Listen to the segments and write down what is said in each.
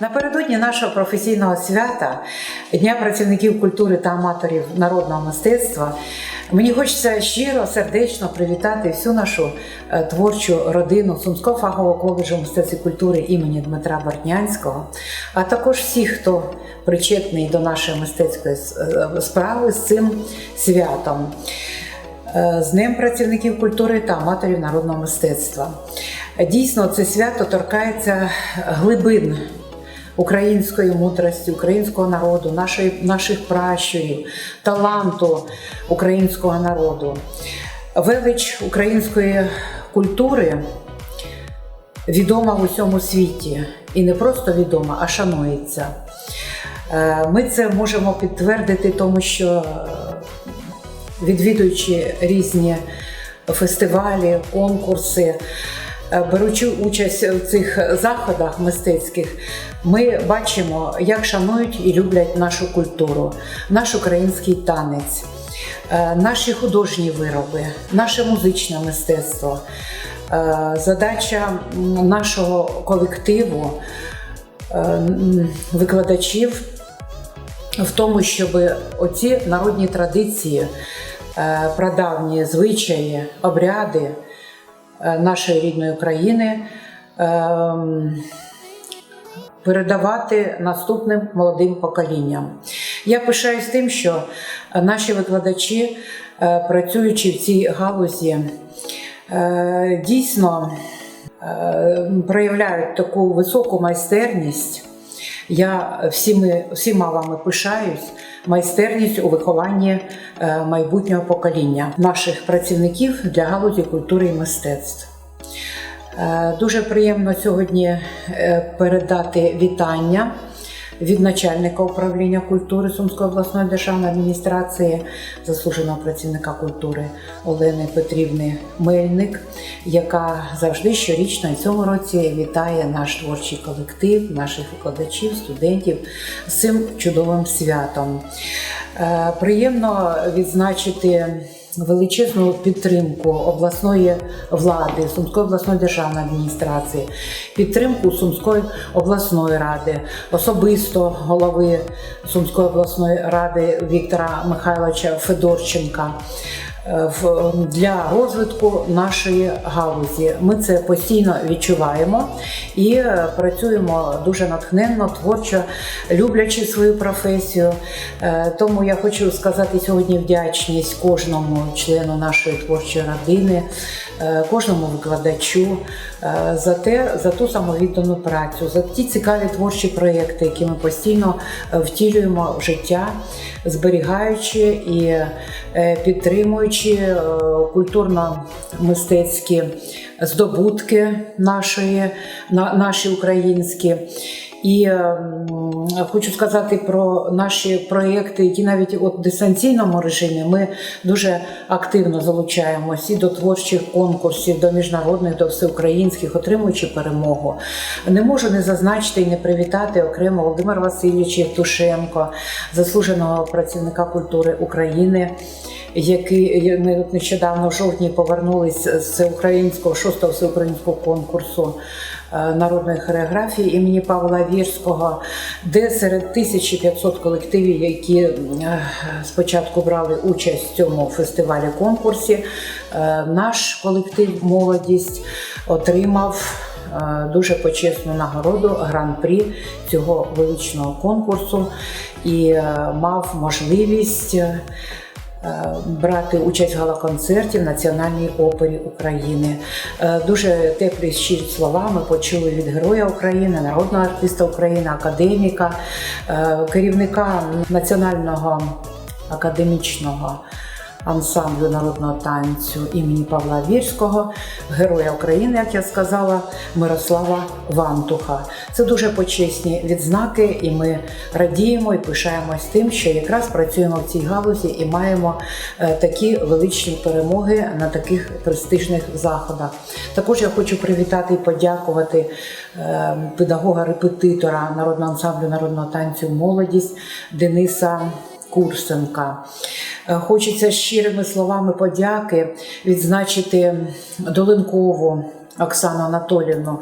Напередодні нашого професійного свята Дня працівників культури та аматорів народного мистецтва мені хочеться щиро, сердечно привітати всю нашу е, творчу родину Сумського фахового коледжу мистецтв і культури імені Дмитра Бортнянського, а також всіх, хто причетний до нашої мистецької е, справи з цим святом. Е, з Днем працівників культури та аматорів народного мистецтва. Дійсно, це свято торкається глибин української мудрості, українського народу, нашої, наших пращурів, таланту українського народу. Велич української культури відома в усьому світі. І не просто відома, а шанується. Е, Ми це можемо підтвердити, тому що е, відвідуючи різні фестивалі, конкурси, беручи участь у цих заходах мистецьких, ми бачимо, як шанують і люблять нашу культуру, наш український танець, е, наші художні вироби, наше музичне мистецтво. Е, Задача нашого колективу, е, викладачів в тому, щоб оці народні традиції, е, прадавні звичаї, обряди е, нашої рідної України ем, передавати наступним молодим поколінням. Я пишаюсь тим, що наші викладачі, е, працюючи в цій галузі, е, дійсно е, проявляють таку високу майстерність. Я всіма вами пишаюсь майстерність у вихованні е, майбутнього покоління наших працівників для галузі культури і мистецтв. Е, Дуже приємно сьогодні е, передати вітання від начальника управління культури Сумської обласної державної адміністрації, заслуженого працівника культури Олени Петрівни Мельник, яка завжди щорічно і цьому році вітає наш творчий колектив, наших викладачів, студентів з цим чудовим святом. Е, Приємно відзначити величезну підтримку обласної влади, Сумської обласної державної адміністрації, підтримку Сумської обласної ради, особисто голови Сумської обласної ради Віктора Михайловича Федорченка. Е, в- Для розвитку нашої галузі ми це постійно відчуваємо і е, працюємо дуже натхненно, творчо, люблячи свою професію. Е, Тому я хочу сказати сьогодні вдячність кожному члену нашої творчої родини, кожному викладачу за те, за ту самовіддану працю, за ті цікаві творчі проєкти, які ми постійно е, втілюємо в життя, зберігаючи і е, підтримуючи е, культурно-мистецькі здобутки нашої, наші українські. І ем, хочу сказати про наші проєкти, які навіть от в дистанційному режимі ми дуже активно залучаємося і до творчих конкурсів, до міжнародних, до всеукраїнських, отримуючи перемогу. Не можу не зазначити і не привітати окремо Володимира Васильовича Євтушенко, заслуженого працівника культури України. Який ми от нещодавно в жовтні повернулись з всеукраїнського шостого всеукраїнського конкурсу е, народної хореографії імені Павла Вірського, де серед 1500 колективів, які е, спочатку брали участь в цьому фестивалі конкурсі, е, наш колектив молодість отримав. Дуже почесну нагороду гран-прі цього величного конкурсу і мав можливість брати участь в галоконцерті в Національній опері України. Е, Дуже теплі щирі слова ми почули від Героя України, народного артиста України, академіка, е, керівника національного академічного. Ансамблю народного танцю імені Павла Вірського, Героя України, як я сказала, Мирослава Вантуха. Це дуже почесні відзнаки, і ми радіємо і пишаємось тим, що якраз працюємо в цій галузі і маємо е, такі величні перемоги на таких престижних заходах. Також я хочу привітати і подякувати е, педагога-репетитора народного ансамблю народного танцю Молодість Дениса. Курсенка. Е, Хочеться щирими словами подяки відзначити Долинкову Оксану Анатолівну,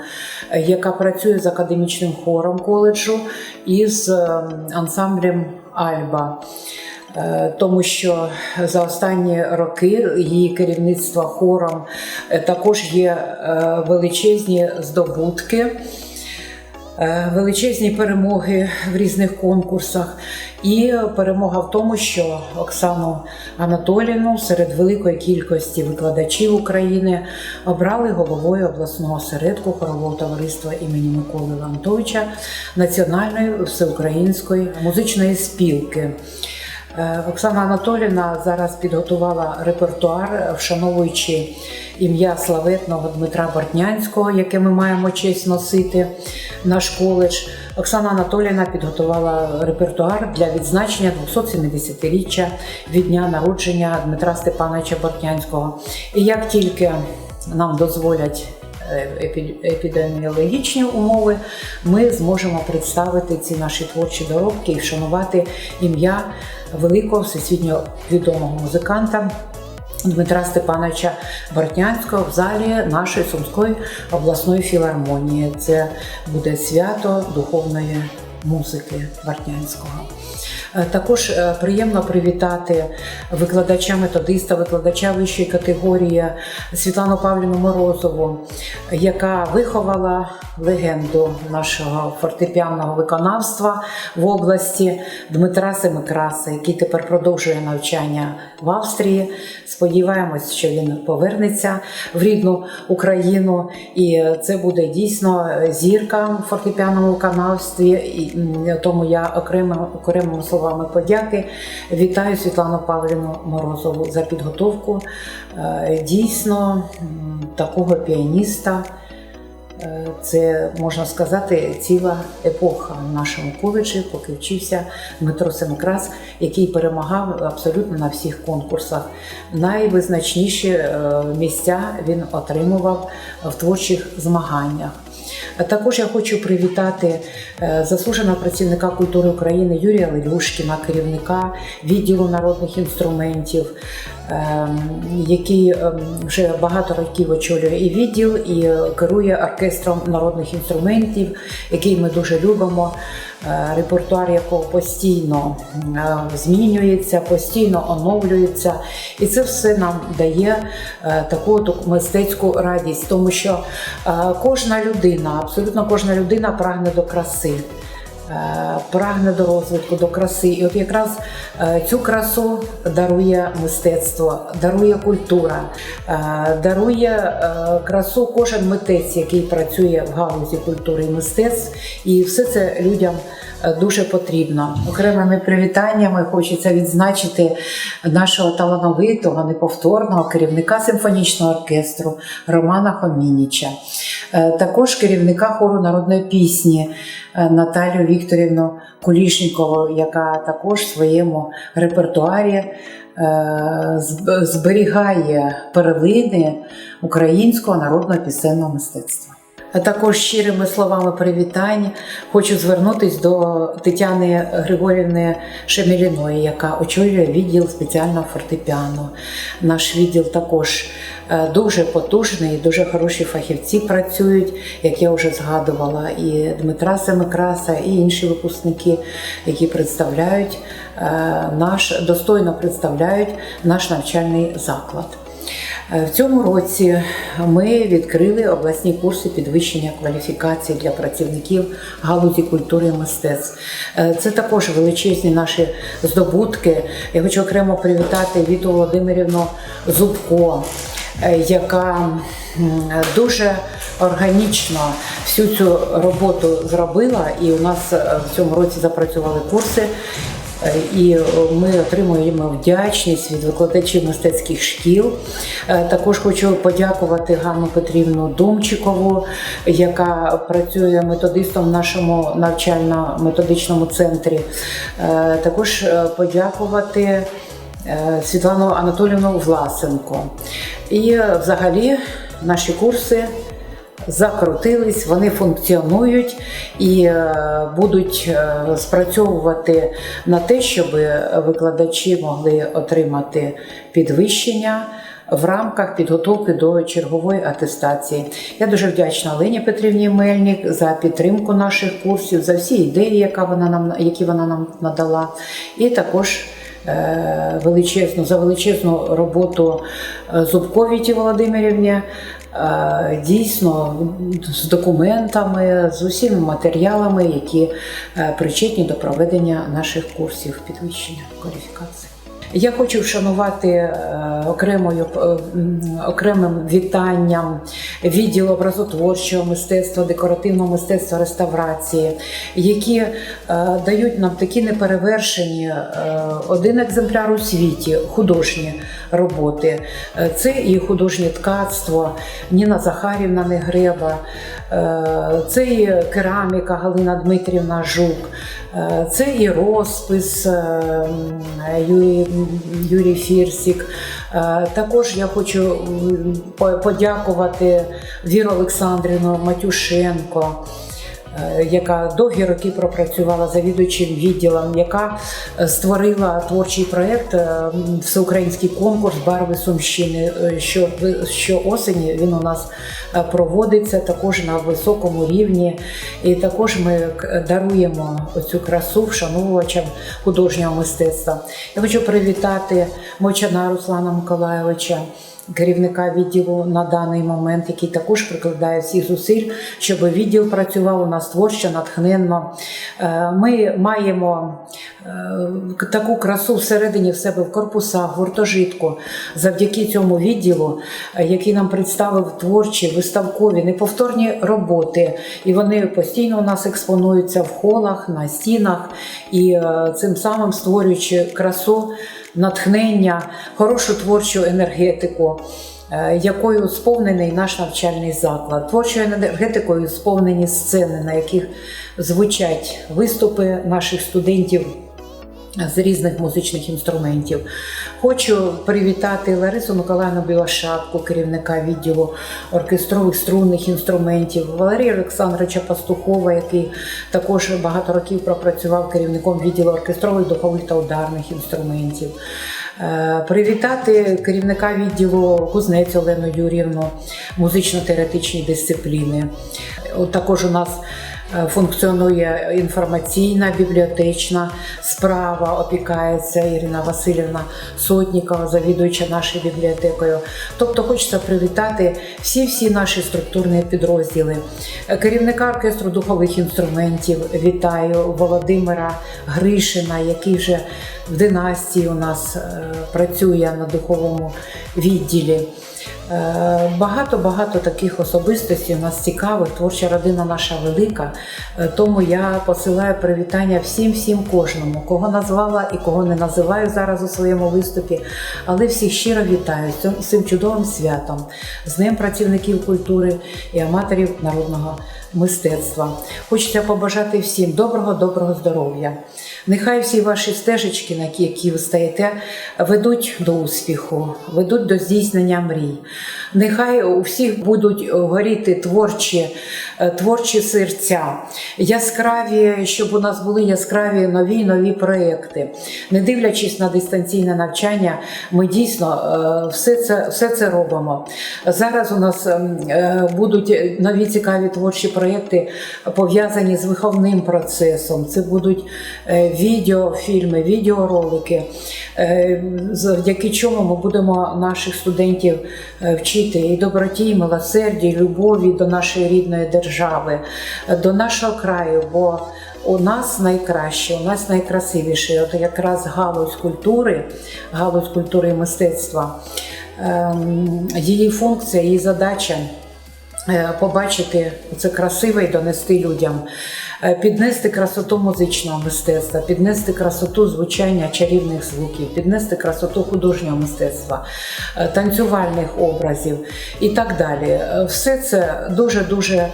е, яка працює з академічним хором коледжу і з ем, ансамблем Альба. Е, Тому що за останні роки її керівництва хором е, також є е, величезні здобутки, е, величезні перемоги в різних конкурсах. І перемога в тому, що Оксану Анатоліївну серед великої кількості викладачів України обрали головою обласного осередку хорового товариства імені Миколи Лантовича Національної всеукраїнської музичної спілки. Е, Оксана Анатоліївна зараз підготувала репертуар, вшановуючи ім'я славетного Дмитра Бортнянського, яке ми маємо честь носити наш коледж. Оксана Анатоліївна підготувала репертуар для відзначення 270-річчя від дня народження Дмитра Степановича Бортнянського. І як тільки нам дозволять епідеміологічні умови, ми зможемо представити ці наші творчі доробки і вшанувати ім'я великого всесвітньо відомого музиканта. Дмитра Степановича Бортнянського в залі нашої Сумської обласної філармонії. Це буде свято духовної музики Бортнянського. Е, Також е, приємно привітати викладача методиста, викладача вищої категорії Світлану Павлівну Морозову, яка виховала легенду нашого фортепіанного виконавства в області Дмитра Семикраса, який тепер продовжує навчання в Австрії. Сподіваємось, що він повернеться в рідну Україну, і це буде дійсно зірка в фортепіаному виконавстві. Тому я окремо окремими словами подяки вітаю Світлану Павлівну Морозову за підготовку е, дійсно такого піаніста. Е, Це можна сказати ціла епоха в нашому коледжі, поки вчився Дмитро Семикрас, який перемагав абсолютно на всіх конкурсах. Найвизначніші е, місця він отримував в творчих змаганнях. Також я хочу привітати е, заслуженого працівника культури України Юрія Лелюшкіна, керівника відділу народних інструментів, який ем, вже багато років очолює і відділ, і е, керує оркестром народних інструментів, який ми дуже любимо. е, Репертуар якого постійно е, змінюється, постійно оновлюється, і це все нам дає таку мистецьку радість, тому що кожна людина, абсолютно кожна людина прагне до краси. Е, Прагне до розвитку, до краси, і от якраз е, цю красу дарує мистецтво, дарує культура, е, дарує красу кожен митець, який працює в галузі культури і мистецтв, і все це людям дуже потрібно. Окремими привітаннями хочеться відзначити нашого талановитого, неповторного керівника симфонічного оркестру Романа Хомініча, також керівника хору народної пісні Наталію Вікторівну Кулішнікову, яка також в своєму репертуарі е, зберігає перлини українського народного пісенного мистецтва. Також щирими словами привітань хочу звернутися до Тетяни Григорівни Шемеліної, яка очолює відділ спеціального фортепіано. Наш відділ також е, дуже потужний, дуже хороші фахівці працюють, як я вже згадувала, і Дмитра Семикраса, і інші випускники, які представляють е, наш достойно представляють наш навчальний заклад. Е, В цьому році ми відкрили обласні курси підвищення кваліфікації для працівників галузі культури і мистецтв. Е, Це також величезні наші здобутки. Я хочу окремо привітати Віту Володимирівну Зубко, е, яка дуже органічно всю цю роботу зробила, і у нас в цьому році запрацювали курси. Е, І ми отримуємо вдячність від викладачів мистецьких шкіл. Е, Також хочу подякувати Ганну Петрівну Думчикову, яка працює методистом в нашому навчально-методичному центрі. Е, Також е, подякувати е, Світлану Анатолівну Власенко. І е, взагалі наші курси закрутились, вони функціонують і е, будуть е, спрацьовувати на те, щоб викладачі могли отримати підвищення в рамках підготовки до чергової атестації. Я дуже вдячна Олені Петрівні Мельник за підтримку наших курсів, за всі ідеї, яка вона нам, які вона нам надала, і також е, величезну за величезну роботу Зубковіті Володимирівні. Е, Дійсно, з документами, з усіма матеріалами, які е, причетні до проведення наших курсів підвищення кваліфікації. Я хочу вшанувати е, окремою окремим вітанням відділ образотворчого мистецтва, декоративного мистецтва, реставрації, які дають нам такі неперевершені один екземпляр у світі художні роботи. Е, Це і художнє ткацтво Ніна Захарівна Негреба, е, це і кераміка Галина Дмитрівна Жук. Е, Це і розпис Юрій, Юрій Фірсік. Також я хочу подякувати Віру Олександрівну Матюшенко. Е, Яка довгі роки пропрацювала завідувачем відділом, яка е, створила творчий проєкт е, Всеукраїнський конкурс Барви Сумщини. Що, що осені він у нас проводиться також на високому рівні. І також ми даруємо цю красу вшановувачам художнього мистецтва. Я хочу привітати Мочана Руслана Миколайовича. Керівника відділу на даний момент, який також прикладає всіх зусиль, щоб відділ працював у нас творчо, натхненно. Е, Ми маємо е, таку красу всередині в себе в корпусах, в гуртожитку, завдяки цьому відділу, е, який нам представив творчі, виставкові, неповторні роботи. І вони постійно у нас експонуються в холах, на стінах, і цим самим створюючи красу, натхнення, хорошу творчу енергетику. е, Якою сповнений наш навчальний заклад, творчою енергетикою сповнені сцени, на яких звучать виступи наших студентів з різних музичних інструментів. Хочу привітати Ларису Миколаївну Білошапку, керівника відділу оркестрових струнних інструментів, Валерія Олександровича Пастухова, який також багато років пропрацював керівником відділу оркестрових, духових та ударних інструментів. Е, Привітати керівника відділу Кузнець Олену Юрівну, музично-теоретичні дисципліни. Також у нас функціонує інформаційна бібліотечна справа, опікається Ірина Васильівна Сотнікова, завідуюча нашою бібліотекою. Тобто хочеться привітати всі-всі наші структурні підрозділи. Е, Керівника оркестру духових інструментів вітаю Володимира Гришина, який вже в династії у нас е, працює на духовому відділі. Е, Багато-багато таких особистостей у нас цікавих. Творча родина наша велика. Е, Тому я посилаю привітання всім, всім кожному, кого назвала і кого не називаю зараз у своєму виступі. Але всіх щиро вітаю з цим- чудовим святом, з Днем працівників культури і аматорів народного мистецтва. Хочеться побажати всім доброго, доброго здоров'я. Нехай всі ваші стежечки, на які ви стаєте, ведуть до успіху, ведуть до здійснення мрій. Нехай у всіх будуть горіти творчі, е, творчі серця, яскраві, щоб у нас були яскраві нові нові проекти. Не дивлячись на дистанційне навчання, ми дійсно е, все це, все це робимо. Зараз у нас ем, е, будуть нові цікаві творчі проекти пов'язані з виховним процесом. Це будуть е, відеофільми, відеоролики, е, завдяки чому ми будемо наших студентів е, вчити і доброті, і милосерді, і любові до нашої рідної держави, до нашого краю. бо у нас найкраще, у нас найкрасивіше, от якраз галузь культури, галузь культури і мистецтва. Ем, Її функція, її задача побачити це красиве і донести людям, Е, піднести красоту музичного мистецтва, піднести красоту звучання чарівних звуків, піднести красоту художнього мистецтва, е, танцювальних образів і так далі. Е, Все це дуже дуже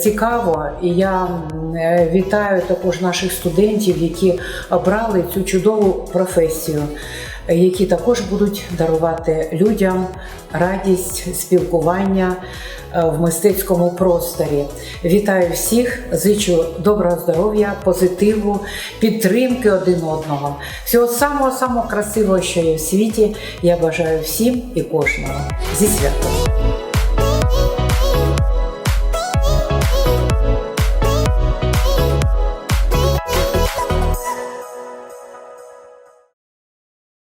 цікаво, і я е, вітаю також наших студентів, які обрали цю чудову професію. Які також будуть дарувати людям радість спілкування е, в мистецькому просторі. Вітаю всіх, зичу доброго здоров'я, позитиву, підтримки один одного. Всього самого самого красивого, що є в світі. Я бажаю всім і кожному зі святом.